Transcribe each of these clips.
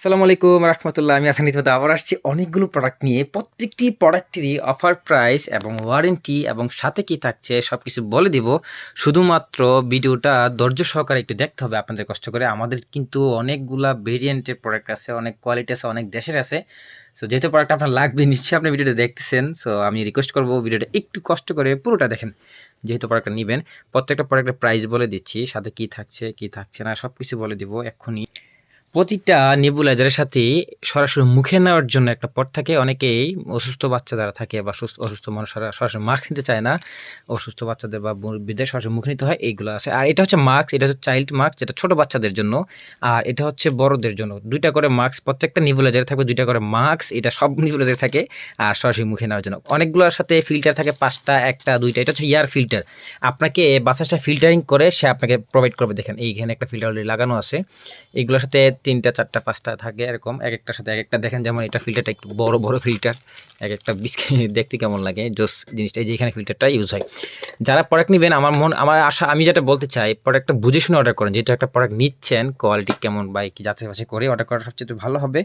আসসালামু আলাইকুম রহমতুল্লাহ, আমি আসান আবার আসছি অনেকগুলো প্রোডাক্ট নিয়ে। প্রত্যেকটি প্রোডাক্টেরই অফার প্রাইস এবং ওয়ারেন্টি এবং সাথে কি থাকছে সব কিছু বলে দিব। শুধুমাত্র ভিডিওটা ধৈর্য সহকারে একটু দেখতে হবে আপনাদের কষ্ট করে। আমাদের কিন্তু অনেকগুলা ভেরিয়েন্টের প্রোডাক্ট আছে, অনেক কোয়ালিটি আছে, অনেক দেশের আছে। সো যেহেতু প্রোডাক্ট আপনার লাগবে, নিশ্চয়ই আপনি ভিডিওটা দেখতেছেন। সো আমি রিকোয়েস্ট করব ভিডিওটা একটু কষ্ট করে পুরোটা দেখেন, যেহেতু প্রোডাক্টটা নেবেন। প্রত্যেকটা প্রোডাক্টের প্রাইস বলে দিচ্ছি, সাথে কি থাকছে কি থাকছে না সব কিছু বলে দিব এক্ষুনি। প্রতিটা নেবুলাইজারের সাথে সরাসরি মুখে নেওয়ার জন্য একটা পট থাকে। অনেকেই অসুস্থ বাচ্চা যারা থাকে বা সুস্থ, অসুস্থ মানুষরা সরাসরি মাস্ক নিতে চায় না, অসুস্থ বাচ্চাদের বা মুরব্বীদের সরাসরি মুখে নিতে হয়, এইগুলো আছে। আর এটা হচ্ছে মাস্ক, এটা হচ্ছে চাইল্ড মাস্ক, যেটা ছোট বাচ্চাদের জন্য। আর এটা হচ্ছে বড়দের জন্য। দুইটা করে মাস্ক, প্রত্যেকটা নিবুলাইজারে থাকবে দুইটা করে মাস্ক, এটা সব নিবুলাইজারে থাকে, আর সরাসরি মুখে নেওয়ার জন্য। অনেকগুলোর সাথে ফিল্টার থাকে, পাঁচটা, একটা, দুইটা, এটা হচ্ছে ইয়ার ফিল্টার। আপনাকে বাসাসটা ফিল্টারিং করে সে আপনাকে প্রোভাইড করবে। দেখেন, এইখানে একটা ফিল্টার লাগানো আছে। এগুলোর সাথে তিনটা, চারটা, পাঁচটা থাকে এরকম। এক একটার সাথে এক একটা দেখেন যেমন এটা ফিল্টারটা একটু বড় বড় ফিল্টার এক একটা দেখতে কেমন লাগে? জোস জিনিসটা, এই এখানে ফিল্টারটা ইউজ হয়। যারা প্রোডাক্ট নেবেন, আমার মন, আমার আশা, আমি যেটা বলতে চাই প্রোডাক্টটা বুঝে শুনে অর্ডার করেন। যেহেতু একটা প্রোডাক্ট নিচ্ছেন কোয়ালিটি কেমন বা কি যাচাই বাছাই করে অর্ডার করা সবচেয়ে ভালো হবে।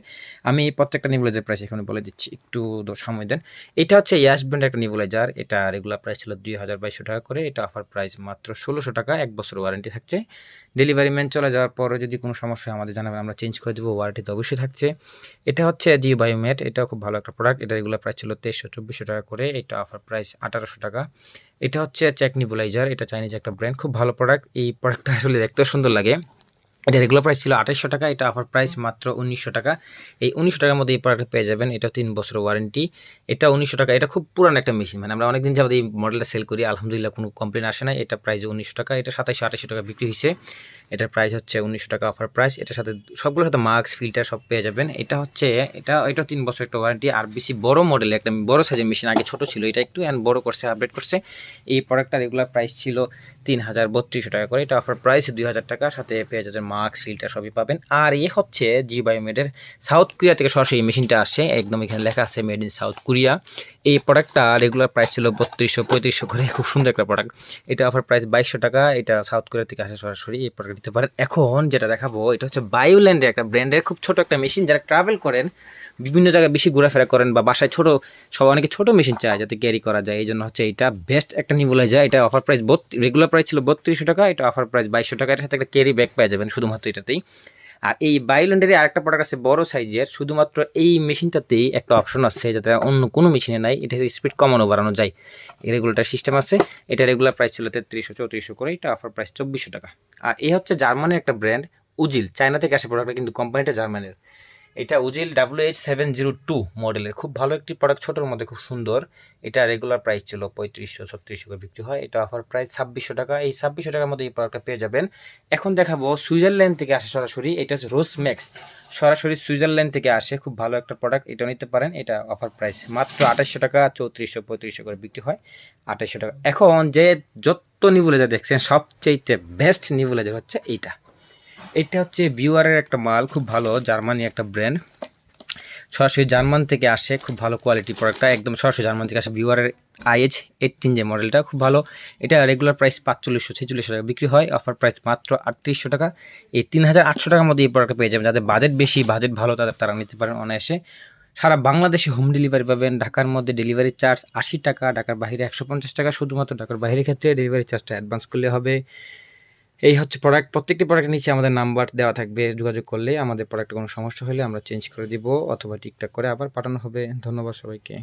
আমি প্রত্যেকটা নিবুলাইজার প্রাইস এখানে বলে দিচ্ছি। একটু সময় দেন। এটা হচ্ছে ইয়াস ব্র্যান্ড একটা নিবুলাইজার এটা রেগুলার প্রাইস ছিল দুই হাজার বাইশশো টাকা করে। এটা অফার প্রাইস মাত্র ষোলোশো টাকা। এক বছর ওয়ারেন্টি থাকছে। ডেলিভারি ম্যান চলে যাওয়ার পরে যদি কোনো সমস্যা আমাদের জানাবেন। আমরা চেঞ্জ করে দেবো ওয়ারেন্টি তো অবশ্যই থাকছে। এটা হচ্ছে জিও বায়োমেট এটাও খুব ভালো একটা প্রোডাক্ট এটা রেগুলার প্রাইস ছিল তেইশশো, চব্বিশশো টাকা করে, এটা অফার প্রাইস আঠারোশো টাকা। এটা হচ্ছে চেক নিবুলাইজার এটা চাইনিজ একটা ব্র্যান্ড খুব ভালো প্রোডাক্ট এই প্রোডাক্টটা আসলে দেখতেও সুন্দর লাগে। এটা রেগুলার প্রাইস ছিল আঠাইশশো টাকা এটা অফার প্রাইস মাত্র উনিশশো টাকা। এই উনিশশো টাকার মধ্যে এই প্রোডাক্ট পেয়ে যাবেন এটা তিন বছর ওয়ারেন্টি এটা উনিশশো টাকা এটা খুব পুরান একটা মেশিন মানে আমরা অনেকদিন যাবত এই মডেলটা সেল করি আলহামদুলিল্লাহ কোনো কমপ্লেন আসে না এটা প্রাইস উনিশশো টাকা এটা সাতাইশশো আঠাশশো টাকা বিক্রি হয়েছে এটার প্রাইস হচ্ছে উনিশশো টাকা অফার প্রাইস এটার সাথে সবগুলোর সাথে মাস্ক ফিল্টার সব পেয়ে যাবেন। এটা হচ্ছে এটা এটা তিন বছর একটা ওয়ারেন্টি আর বেশি বড় মডেল একটা বড় সাইজের মেশিন আগে ছোট ছিল এটা একটু অ্যান্ড বড় করছে আপডেট করছে। এই প্রোডাক্টটা রেগুলার প্রাইস ছিল তিন হাজার বত্রিশশো টাকা করে। এটা অফার প্রাইস দুই হাজার টাকা সাথে পেয়ে যাচ্ছে মাস্ক ফিল্টার সবই পাবেন। আর এ হচ্ছে জি বায়োমেডের সাউথ কোরিয়া থেকে সরাসরি মেশিনটা আসে। একদম এখানে লেখা আছে মেড ইন সাউথ কোরিয়া এই প্রোডাক্টটা রেগুলার প্রাইস ছিল বত্রিশশো, পঁয়ত্রিশশো করে। খুব সুন্দর একটা প্রোডাক্ট এটা অফার প্রাইস বাইশশো টাকা। এটা সাউথ কোরিয়া থেকে আসে সরাসরি এই প্রোডাক্ট দিতে পারেন। এখন যেটা দেখাবো, এটা হচ্ছে বায়োল্যান্ডের একটা ব্র্যান্ডের খুব ছোট একটা মেশিন যারা ট্রাভেল করেন, বিভিন্ন জায়গায় বেশি ঘোরাফেরা করেন বা বাসায় ছোট সব অনেকে ছোট মেশিন চায় যাতে ক্যারি করা যায়। এই জন্য হচ্ছে এটা বেস্ট একটা নিবুলাইজার এটা অফার প্রাইস রেগুলার প্রাইস ছিল বত্রিশশো টাকা। এটা অফার প্রাইস বাইশশো টাকা। এর সাথে একটা ক্যারি ব্যাগ পেয়ে যাবেন। শুধুমাত্র এটাতেই। আর এই বায়োল্যান্ডের আরেকটা প্রোডাক্ট আছে বড় সাইজের শুধুমাত্র এই মেশিনটাতেই একটা অপশন আছে যাতে অন্য কোনো মেশিনে নাই, এটা স্পিড কমানো বাড়ানো যায়। এই রেগুলার সিস্টেম আছে, এটা রেগুলার প্রাইস ছিল তেত্রিশশো, চৌত্রিশশো করে, এটা অফার প্রাইস চব্বিশশো টাকা। আর এই হচ্ছে জার্মানির একটা ব্র্যান্ড উজিল। চায়না থেকে আসে প্রোডাক্টটা কিন্তু কোম্পানিটা জার্মানির। এটা উজিল W H seven zero two মডেলের। খুব ভালো একটি প্রোডাক্ট ছোটোর মধ্যে খুব সুন্দর। এটা রেগুলার প্রাইস ছিল পঁয়ত্রিশশো, ছত্রিশশো করে বিক্রি হয়। এটা অফার প্রাইস ছাব্বিশশো টাকা। এই ছাব্বিশশো টাকার মধ্যে এই প্রোডাক্টটা পেয়ে যাবেন। এখন দেখাবো সুইজারল্যান্ড থেকে আসে সরাসরি। এটা হচ্ছে রোজ ম্যাক্স সরাসরি সুইজারল্যান্ড থেকে আসে। খুব ভালো একটা প্রোডাক্ট এটা নিতে পারেন। এটা অফার প্রাইস মাত্র আঠাশশো টাকা, চৌত্রিশশো, পঁয়ত্রিশশো করে বিক্রি হয়। আঠাশশো টাকা। এখন যে যত নিবুলেজার দেখছেন সবচেয়ে বেস্ট নিবুলেজার হচ্ছে এইটা। এটা হচ্ছে বিওয়ারের একটা মাল, খুব ভালো, জার্মানি একটা ব্র্যান্ড। সরাসরি জার্মান থেকে আসে, খুব ভালো কোয়ালিটি প্রোডাক্টটা একদম সরাসরি জার্মান থেকে আসে। বিওয়ারের আইএচ এইটিন যে মডেলটা খুব ভালো। এটা রেগুলার প্রাইস পাঁচচল্লিশশো, ছেচল্লিশশো টাকা বিক্রি হয় অফার প্রাইস মাত্র আটত্রিশশো টাকা। এই তিন হাজার আটশো টাকার মধ্যে এই প্রোডাক্টটা পেয়ে যাবেন। যাদের বাজেট বেশি বাজেট ভালো, তাদের তারা নিতে পারেন অনায়াসে। সারা বাংলাদেশে হোম ডেলিভারি পাবেন। ঢাকার মধ্যে ডেলিভারি চার্জ আশি টাকা, ঢাকার বাইরে একশো পঞ্চাশ টাকা। শুধুমাত্র ঢাকার বাইরের ক্ষেত্রে ডেলিভারি চার্জটা অ্যাডভান্স করলে হবে। এই হচ্ছে প্রোডাক্ট প্রত্যেকটি প্রোডাক্টের নিচে আমাদের নাম্বার দেওয়া থাকবে, যোগাযোগ করলে আমাদের প্রোডাক্টে কোনো সমস্যা হলে আমরা চেঞ্জ করে দিব, অথবা ঠিকঠাক করে আবার পাঠানো হবে। ধন্যবাদ সবাইকে।